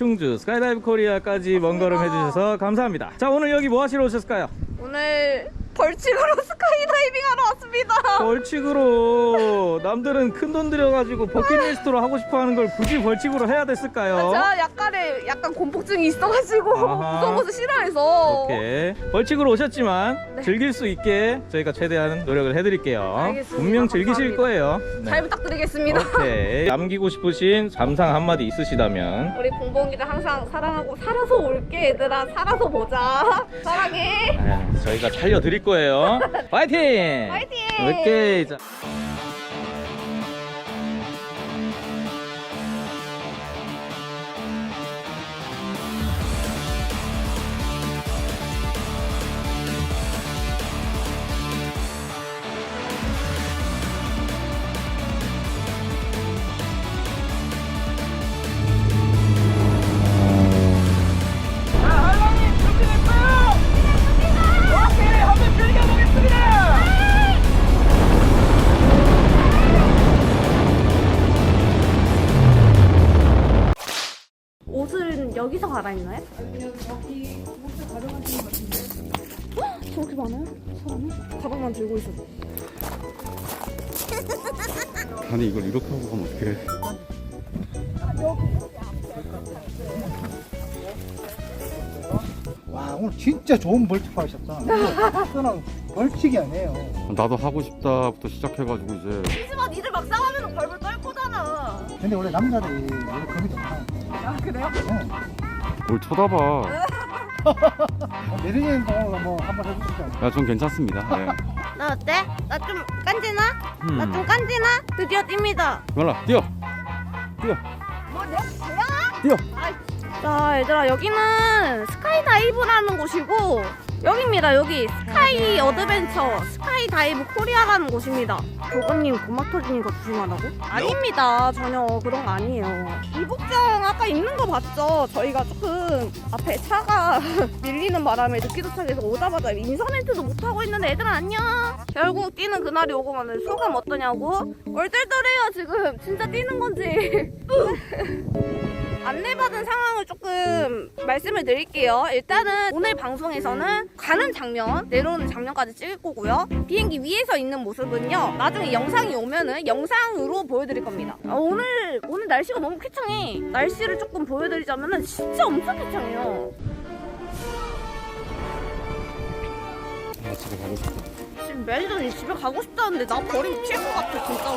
충주 스카이다이브 코리아까지 먼 걸음 해주셔서 감사합니다. 자 오늘 여기 뭐 하시러 오셨을까요? 오늘 벌칙으로 스카이다이빙 하러 왔습니다. 벌칙으로 남들은 큰 돈 들여가지고 버킷리스트로 하고 싶어하는 걸 굳이 벌칙으로 해야 됐을까요? 제가 약간의 약간 공포증이 있어가지고 아하. 무서운 것을 싫어해서 오케이 벌칙으로 오셨지만 네. 즐길 수 있게 저희가 최대한 노력을 해드릴게요. 알겠습니다. 분명 즐기실 감사합니다. 거예요. 네. 잘 부탁드리겠습니다. 오케이 남기고 싶으신 감상 한마디 있으시다면 우리 봉봉이들 항상 사랑하고 살아서 올게 얘들아 살아서 보자 사랑해 아, 저희가 살려드릴 거예요. 파이팅! 파이팅! 오케이. 자. 여기서 갈아입나요? 아니요 여기 옷을 가져가시는 것 같은데 저렇게 많아요? 사람이? 가방만 들고 있어 아니 이걸 이렇게 하고 가면 어떡해 와 오늘 진짜 좋은 벌칙 하셨다. 저는 벌칙이 아니에요. 나도 하고 싶다부터 시작해가지고 이제 하지만 니들 막상 하면 벌벌 떨 거잖아 근데 원래 남자들이 원래 겁이 좀 많아요. 아 그래요? 네. 뭘 쳐다봐 어, 내리는 동안 뭐 한번 해보실까요? 야전 괜찮습니다 네. 나 어때? 나 좀 깐지나? 음. 나좀 깐지나? 드디어 뜁니다 연락 뛰어 뛰어 뭐 내가 뭐야? 뛰어 자 얘들아 여기는 스카이다이브라는 곳이고 여기입니다. 여기 스카이 어드벤처 스카이 다이브 코리아라는 곳입니다 교관님 고막 터지니까 조심하라고? 아닙니다 전혀 그런 거 아니에요 이복장 아까 입는 거 봤죠? 저희가 조금 앞에 차가 밀리는 바람에 늦기 도착해서 오자마자 인사 멘트도 못하고 있는데 얘들아 안녕 결국 뛰는 그날이 오고 마는 소감 어떠냐고? 얼떨떨해요 지금 진짜 뛰는 건지 안내받은 상황을 조금 말씀을 드릴게요. 일단은 오늘 방송에서는 가는 장면, 내려오는 장면까지 찍을 거고요. 비행기 위에서 있는 모습은요. 나중에 영상이 오면은 영상으로 보여드릴 겁니다. 아, 오늘 오늘 날씨가 너무 쾌창해. 날씨를 조금 보여드리자면은 진짜 엄청 쾌창해요. 아 집에 가고 싶다 지금 매니저님 집에 가고 싶다는데 나 버리고 튈것 같아 진짜로.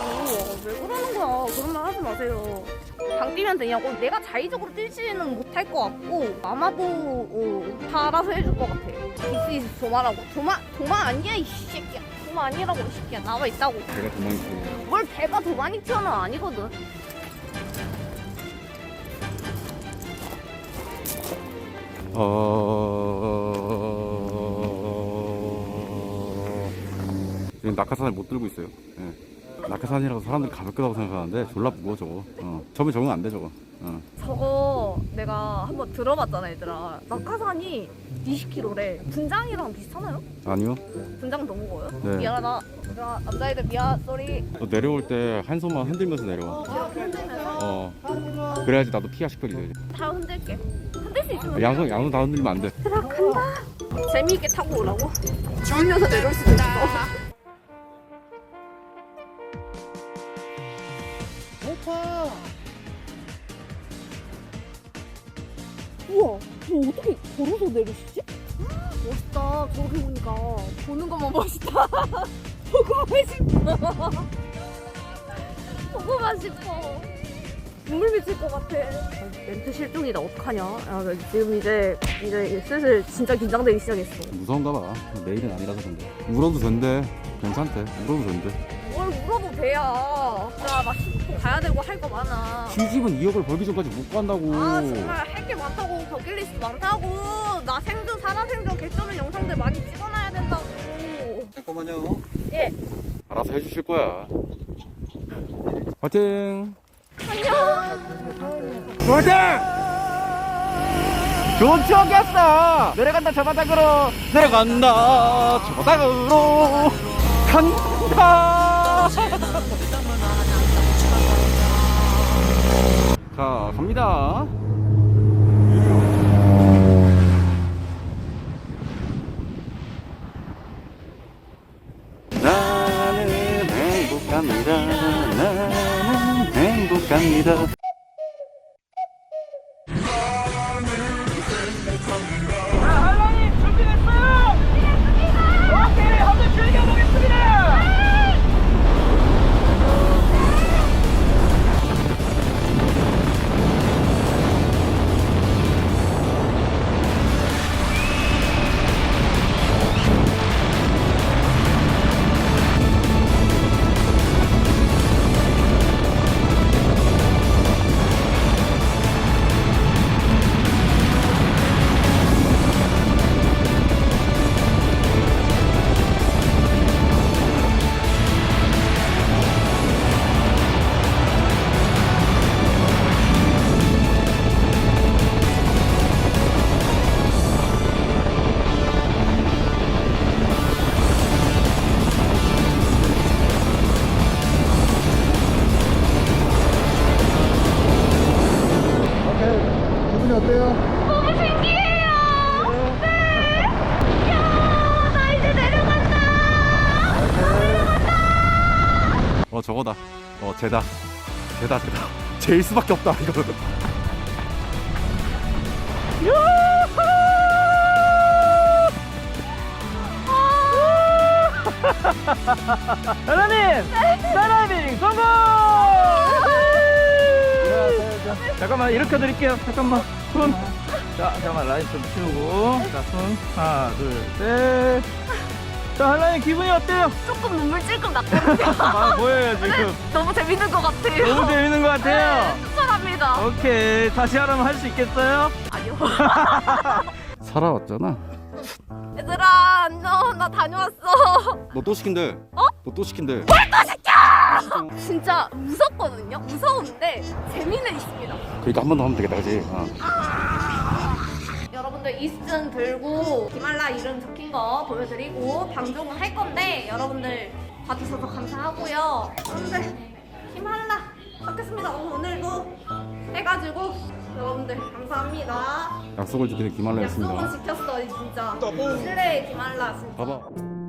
왜 그러는 거야? 그런 말 하지 마세요. 방 뛰면 되냐고? 내가 자의적으로 뛰지는 못할 것 같고 아마도 어, 다 알아서 해줄 것 같아. 디스 이즈 도마라고. 도마 도마 아니야 이 새끼야. 도마 아니라고 이 새끼야. 나와 있다고. 내가 도망쳐 뭘 배가 튀어나와 아니거든. 어... 지금 낙하산을 못 들고 있어요 예. 낙하산이라고 사람들이 가볍다고 생각하는데 졸라 무거워 저거 어. 처음에 적응 안 돼 저거 어. 저거 내가 한번 들어봤잖아 얘들아. 낙하산이 20km래. 분장이랑 비슷하나요? 아니요 분장 더 무거워요? 네. 미안하다. 야, 남자애들 미안, 쏘리. 너 내려올 때 한 손만 흔들면서 내려와 이렇게 흔들면서 어 그래야지 나도 피가 시끌리지 다 흔들게. 흔들 수 있으면 양손 양손 다 흔들면 안돼 들어간다. 재미있게 타고 오라고? 주물려서 내려올 수도 있어. 오빠. 우와, 저 어떻게 걸어서 내리시지? 멋있다. 저렇게 보니까 보는 것만 멋있다. 보고만 싶어. 보고만 싶어. 눈물 미칠 것 같아. 멘트 실종이다. 어떡하냐? 야, 나 지금 이제 이제 슬슬 진짜 긴장되기 시작했어. 무서운가 봐 내일은 아니라서 근데 울어도 된대 괜찮대 울어도 된대 뭘 울어도 돼야. 나막 가야 되고 할 거 많아. 시집은 2억을 벌기 전까지 못 간다고. 아 정말 할 게 많다고. 버킷 리스트 많다고. 나 생존 살아 생존 개쩌는 영상들 많이 찍어놔야 된다고. 잠깐만요. 예. 알아서 해주실 거야. 화이팅! 안녕. 화이팅! 좋은 추억이었어. 내려간다 저 바닥으로. 내려간다 저 바닥으로. 간다 갑니다. 나는 행복합니다. 나는 행복합니다. 저거다. 어 쟤다. 쟤다 쟤다. 제일 수밖에 없다 이거 하나님 다이빙 성공! 잠깐만 일으켜 드릴게요. 잠깐만 손. 자, 잠깐만 라인 좀 치우고. 자, 손. 하나, 둘, 셋. 자, 한라인 기분이 어때요? 조금 눈물 찔끔 났거든요. 아, 뭐예요 지금? 너무 재밌는 것 같아요. 너무 재밌는 것 같아요. 네, 추천합니다. 오케이, 다시 하라면 할 수 있겠어요? 아니요. 살아왔잖아 얘들아, 안녕. 나 다녀왔어. 너 또 시킨대 어? 너 또 시킨대 진짜 무섭거든요. 무서운데 재미는 있습니다. 그러니까 한 번 더 하면 되겠다 그지 어. 여러분들 이 시즌 들고 기말라 이름 적힌 거 보여드리고 방송은 할 건데 여러분들 봐주셔서 감사하고요. 여러분들 기말라 받겠습니다. 오늘도 해가지고 여러분들 감사합니다. 약속을 지키는 기말라였습니다 약속은 지켰어 진짜. 실내 기말라 진짜. 봐봐